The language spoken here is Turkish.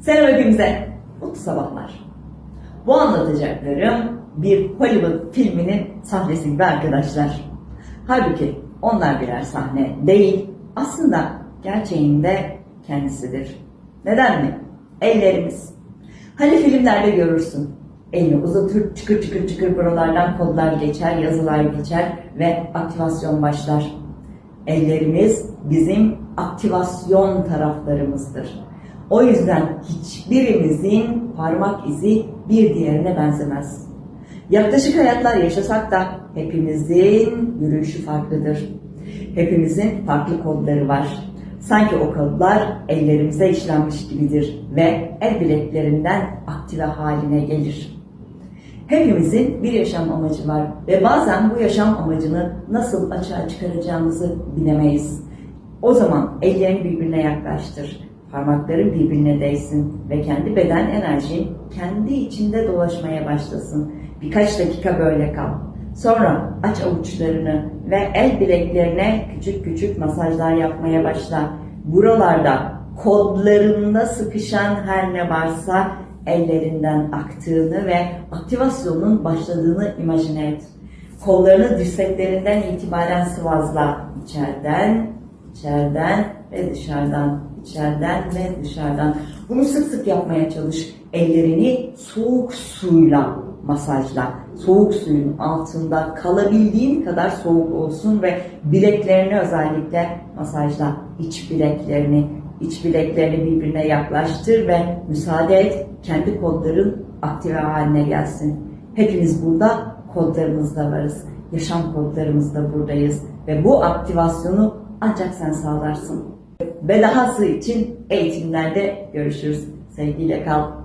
Selam hepimize. Mutlu sabahlar. Bu anlatacaklarım bir Hollywood filminin sahnesi gibi arkadaşlar. Halbuki onlar birer sahne değil, aslında gerçeğinde kendisidir. Neden mi? Ellerimiz. Hani filmlerde görürsün. Elini uzatır, çıkır çıkır çıkır buralardan kodlar geçer, yazılar geçer ve aktivasyon başlar. Ellerimiz bizim aktivasyon taraflarımızdır. O yüzden hiçbirimizin parmak izi bir diğerine benzemez. Yaklaşık hayatlar yaşasak da hepimizin yürüyüşü farklıdır. Hepimizin farklı kodları var. Sanki o kodlar ellerimize işlenmiş gibidir ve el bileklerinden aktive haline gelir. Hepimizin bir yaşam amacı var ve bazen bu yaşam amacını nasıl açığa çıkaracağımızı bilemeyiz. O zaman ellerini birbirine yaklaştır. Parmakların birbirine değsin ve kendi beden enerjin kendi içinde dolaşmaya başlasın. Birkaç dakika böyle kal. Sonra aç avuçlarını ve el bileklerine küçük küçük masajlar yapmaya başla. Buralarda kodlarında sıkışan her ne varsa ellerinden aktığını ve aktivasyonun başladığını imajine et. Kollarını dirseklerinden itibaren sıvazla. İçeriden, içeriden ve dışarıdan, içeriden ve dışarıdan. Bunu sık sık yapmaya çalış. Ellerini soğuk suyla masajla. Soğuk suyun altında kalabildiğin kadar soğuk olsun ve bileklerini özellikle masajla. İç bileklerini, iç bileklerini birbirine yaklaştır ve müsaade et kendi kodların aktive haline gelsin. Hepimiz burada kodlarımızda varız. Yaşam kodlarımızda buradayız ve bu aktivasyonu ancak sen sağlarsın. Ve dahası için eğitimlerde görüşürüz. Sevgiyle kal.